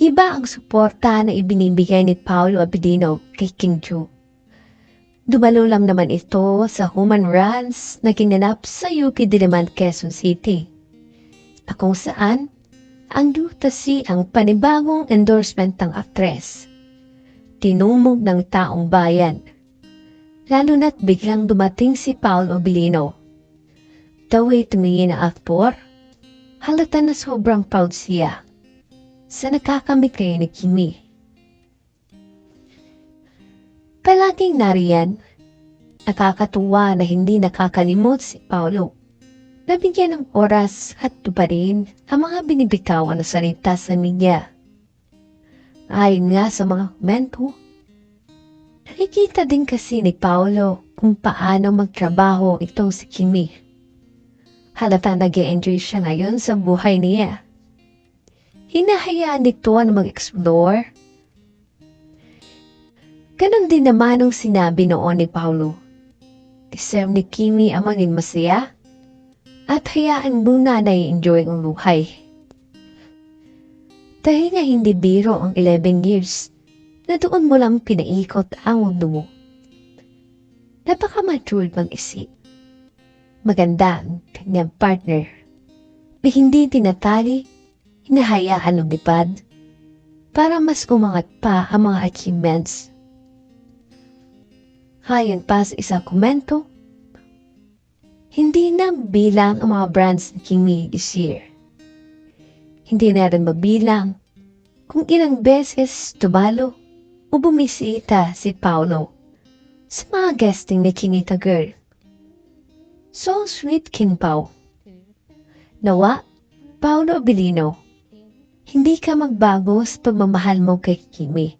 Iba ang suporta na ibinibigay ni Paolo Abilino kay King Ju. Dumalo lang naman ito sa human runs na ginanap sa UP Diliman, Quezon City. Na kung saan, ang Dutasi ang panibagong endorsement ng aktres. Tinumog ng taong bayan. Lalo na't biglang dumating si Paolo Abilino. The way tumingin na aktor, halata na sobrang proud siya sa nakakamit kayo ni Kimi. Palaging nariyan, nakakatuwa na hindi nakakalimot si Paolo. Nabigyan ng oras at tuparin ang mga binibitawan na salita sa media. Ayon nga sa mga komento, nakikita din kasi ni Paolo kung paano magtrabaho itong si Kimi. Halata nag enjoy siya ngayon sa buhay niya. Hinahayaan nito na mag-explore. Ganon din naman ang sinabi noon ni Paulo. Deserve ni Kimi ang maging masaya at hayaan muna na i-enjoy ang buhay. Dahil nga hindi biro ang 11 years na doon mo lang pinaikot ang mundo mo. Napaka-mature pang isip. Maganda ang kanyang partner. Na hindi tinatali hinahayaan lumipad para mas umangat pa ang mga achievements. Hayon pa sa isang komento, hindi na bilang ang mga brands ni Kimi this year. Hindi na rin mabilang kung ilang beses tumalo o bumisita si Paolo sa mga guesting ni Kinita Girl. So sweet King Pao. Nawa, Paolo Abilino, hindi ka magbago sa pagmamahal mo kay Kimi.